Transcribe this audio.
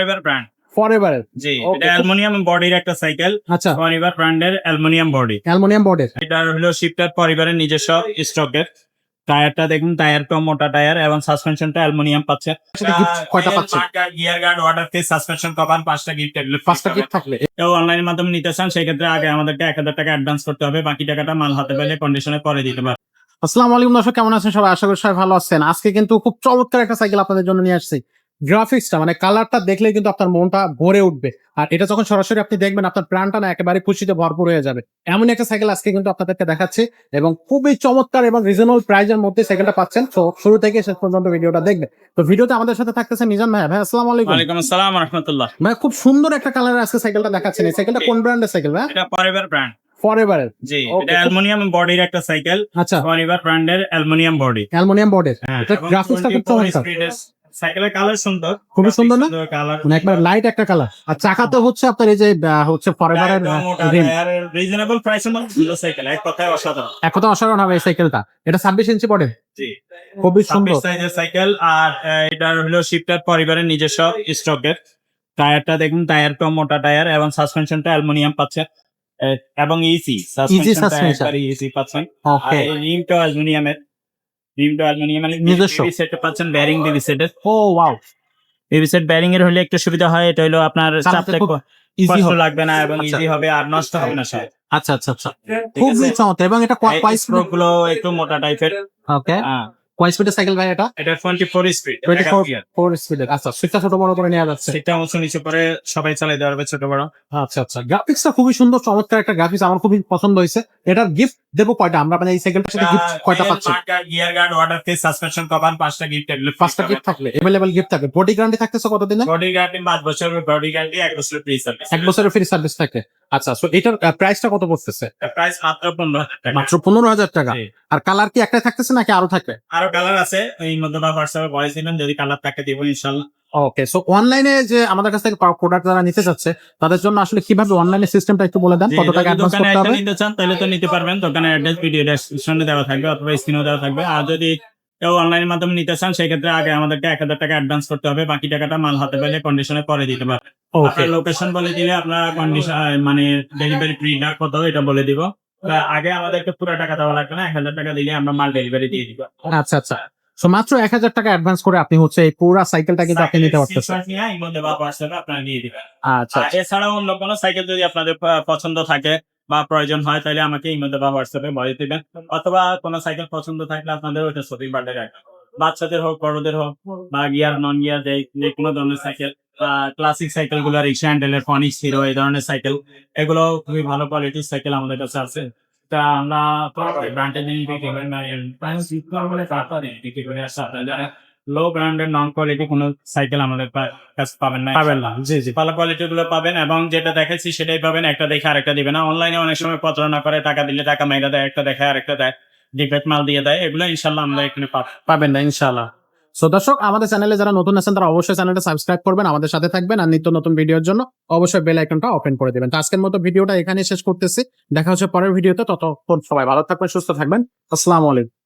Forever brand ফরএভারের জি এটা aluminium বডির একটা সাইকেল আচ্ছা। ফরএভার ব্র্যান্ডের অ্যালুমিনিয়াম বডি অ্যালুমিনিয়াম বোর্ডের এটা হলো শিফটার পরিবারের নিজস্ব স্টকের টায়ারটা দেখুন টায়ারটা মোটা টায়ার এবং সাসপেনশনটা অ্যালুমিনিয়াম পাচ্ছে। কয়টা পাচ্ছে? Gear guard water face suspension cover পাঁচটা গিফট এগুলো পাঁচটা গিফট থাকলে। কেউ অনলাইনের মাধ্যমে নিতে চান সেক্ষেত্রে আগে আমাদেরকে এক হাজার টাকা অ্যাডভান্স করতে হবে। বাকি টাকাটা মাল হাতে পেলে কন্ডিশনে পরে দিতে পারবে আসসালামু আলাইকুম দর্শক কেমন আছেন সবাই? আশা করি সবাই ভালো আছেন। আজকে কিন্তু খুব চমৎকার একটা সাইকেল আপনাদের জন্য নিয়ে আসছি। গ্রাফিক্সটা মানে কালারটা দেখলে কিন্তু আপনার মনটা ভরে উঠবে। আর এটা যখন সরাসরি আপনি দেখবেন আপনার প্রাণটা না একেবারে খুশিতে ভরপুর হয়ে যাবে। এমন একটা সাইকেল আজকে কিন্তু আপনাদেরকে দেখাচ্ছি এবং খুবই চমৎকার এবং রিজনেবল প্রাইজের মধ্যে সাইকেলটা পাচ্ছেন। তো শুরু থেকে শেষ পর্যন্ত ভিডিওটা দেখবেন। তো ভিডিওতে আমাদের সাথে থাকতেছে নিজাম ভাই ভাই আসসালামু আলাইকুম। ওয়ালাইকুম আসসালাম রহমতুল্লাহ। ভাই খুব সুন্দর একটা কালারের আজকে সাইকেলটা দেখাচ্ছেন। এই সাইকেলটা কোন ব্র্যান্ডের সাইকেল ভাই এটা ফরএভার ব্র্যান্ড ফরএভারের জি এটা অ্যালুমিনিয়াম বডির একটা সাইকেল আচ্ছা। ফরএভার ব্র্যান্ডের অ্যালুমিনিয়াম বডি। অ্যালুমিনিয়াম হ্যাঁ এটা গ্রাফিক্সটা খুব চমৎকার। সাইকেলের কালার সুন্দর। খুবই সুন্দর না? কালার মানে একবার লাইট একটা কালার আর চাকাতে হচ্ছে আপনার এই যে হচ্ছে ফরএভারের রিজনেবল প্রাইসের মধ্যে ভালো সাইকেল এক কথায় অসাধারণ। এক অসাধারণ হবে এই সাইকেলটা এটা ছাব্বিশ ইঞ্চি পড়ে। জি। খুবই সুন্দর। সাইজের সাইকেল আর এটার হলো শিফটার পরিবারের নিজস্ব স্টকের। টায়ারটা দেখুন টায়ারটা মোটা টায়ার এবং সাসপেনশনটা অ্যালুমিনিয়াম পাচ্ছে। এবং ইসি suspension. ইসি পাচ্ছেন। আর রিমটা অ্যালুমিনিয়ামের রিমটা অ্যালুমিনিয়ামের নিজস্ব। সেট পাচ্ছেন ব্যারিং ডিভি সেটের ও ওয়াও ডিভি সেট ব্যারিং এর হলে একটু সুবিধা হয় এটা হলো আপনার চালাতে ইজি হবে। লাগবে না এবং আচ্ছা। ইজি হবে আর নষ্ট হবে না সব আচ্ছা আচ্ছা আচ্ছা। ঠিক খুবই আছে? চমৎকার। এবং এটা এই কয় স্ট্রোকগুলো একটু মোটা টাইপের ওকে কয় স্পিডের সাইকেল ভাই এটা? এটা টোয়েন্টি ফোর স্পিড 24 ফোর স্পিডের আচ্ছা ছোট বড় করে নেওয়া যাচ্ছে। সেটা উঁচু নিচু করে সবাই চালাতে পারবে ছোট বড়। আচ্ছা আচ্ছা। গ্রাফিক্সটা খুবই সুন্দর চমৎকার একটা গ্রাফিক্স আমার খুবই পছন্দ হয়েছে। এটার গিফট দেবো কয়টা? আমরা মানে এই সাইকেলটার সাথে গিফট কয়টা পাচ্ছি? Gear guard water face suspension cover পাঁচটা গিফট পাঁচটা গিফট থাকলে এভেলেবেল গিফট থাকবে। বডি গ্যারান্টি থাকতেছে কতদিনে? বডি গ্যারান্টি পাঁচ বছর বডি গ্যারান্টি এক বছর ফ্রি সার্ভিস বছরের ফ্রি সার্ভিস থাকে। আচ্ছা সো এটার প্রাইসটা কত পড়তেছে? প্রাইস মাত্র পনেরো টাকা। মাত্র পনেরো হাজার টাকা। জি। আর কালার কি একটাই থাকতেছে নাকি আরও থাকবে? আরও কালার আছে এই মধ্যে বা হোয়াটসঅ্যাপে ভয়েস দিবেন যদি কালার থাকে দিব ইনশাল্লাহ। ওকে সো অনলাইনে যে আমাদের কাছ থেকে প্রোডাক্ট যারা নিতে চাচ্ছে তাদের জন্য আসলে কীভাবে অনলাইনে সিস্টেমটা একটু বলে দেন? কত টাকা অ্যাডভান্স করতে হবে? নিতে চান তাহলে তো নিতে পারবেন। দোকানের অ্যাড্রেস ভিডিও ডেসক্রিপশনে দেওয়া থাকবে অথবা স্ক্রিনেও দেওয়া থাকবে। আর যদি কেউ অনলাইনের মাধ্যমে নিতে চান সেক্ষেত্রে আগে আমাদেরকে এক হাজার টাকা অ্যাডভান্স করতে হবে। বাকি টাকাটা মাল হাতে পেলে কন্ডিশনে পরে দিতে পারবে লোকেশন বলে দিলে আপনার কন্ডিশন মানে ডেলিভারি ফ্রি না কত এটা বলে দিব। আগে আমাদেরকে পুরো টাকা দেওয়া লাগবে না এক হাজার টাকা দিলে আমরা মাল ডেলিভারি দিয়ে দিব। আচ্ছা আচ্ছা। সো মাত্র এক হাজার টাকা অ্যাডভান্স করে আপনি হচ্ছে এই পুরো সাইকেলটা কিন্তু আপনি নিতে পারতেছেন। নিয়ে দিবেন। আচ্ছা আর এছাড়াও অন্য কোনো সাইকেল যদি আপনাদের পছন্দ থাকে বা প্রয়োজন হয় তাহলে আমাকে এই মধ্যে বা হোয়াটসঅ্যাপে বলে দিবেন। অথবা কোনো সাইকেল পছন্দ থাকলে আপনাদের ওইটা শপিং বার্ডে রাখবেন। বাচ্চাদের হোক বড়দের হোক বা গিয়ার নন গিয়ার যে কোনো ধরনের সাইকেল ক্লাসিক সাইকেলগুলো রিক্সা হ্যান্ডেলের ফনিক্স হিরো এই ধরনের সাইকেল এগুলো খুবই ভালো কোয়ালিটির সাইকেল আমাদের কাছে আছে। তা আমরা ব্র্যান্ডের জিনিস বিক্রি করি না বলে তারপরে বিক্রি করে? আসছে আপনাদের লো ব্র্যান্ডের নন কোয়ালিটি কোনো সাইকেল আমাদের কাছে পাবেন না পাবেন না জি জি। ভালো কোয়ালিটিরগুলো পাবেন এবং যেটা দেখাচ্ছি সেটাই পাবেন একটা দেখে আরেকটা দিবে না। অনলাইনে অনেক সময় প্রতারণা করে টাকা দিলে টাকা মেয়েরা দেয় একটা দেখে আরেকটা দেয় ডিফেক্ট মাল দিয়ে দেয় এগুলো ইনশাল্লাহ আমরা এখানে পাবেন না ইনশাআল্লাহ। সো দর্শক, আমাদের চ্যানেলে যারা নতুন আছেন, তারা অবশ্যই চ্যানেলটা সাবস্ক্রাইব করবেন, আমাদের সাথে থাকবেন আর নিত্য নতুন ভিডিওর জন্য অবশ্যই বেল আইকনটা ওপেন করে দেবেন। তো আজকের মতো ভিডিওটা এখানে শেষ করতেছি। দেখা হচ্ছে পরের ভিডিওতে, ততক্ষণ সবাই ভালো থাকবেন, সুস্থ থাকবেন। আসসালামু আলাইকুম।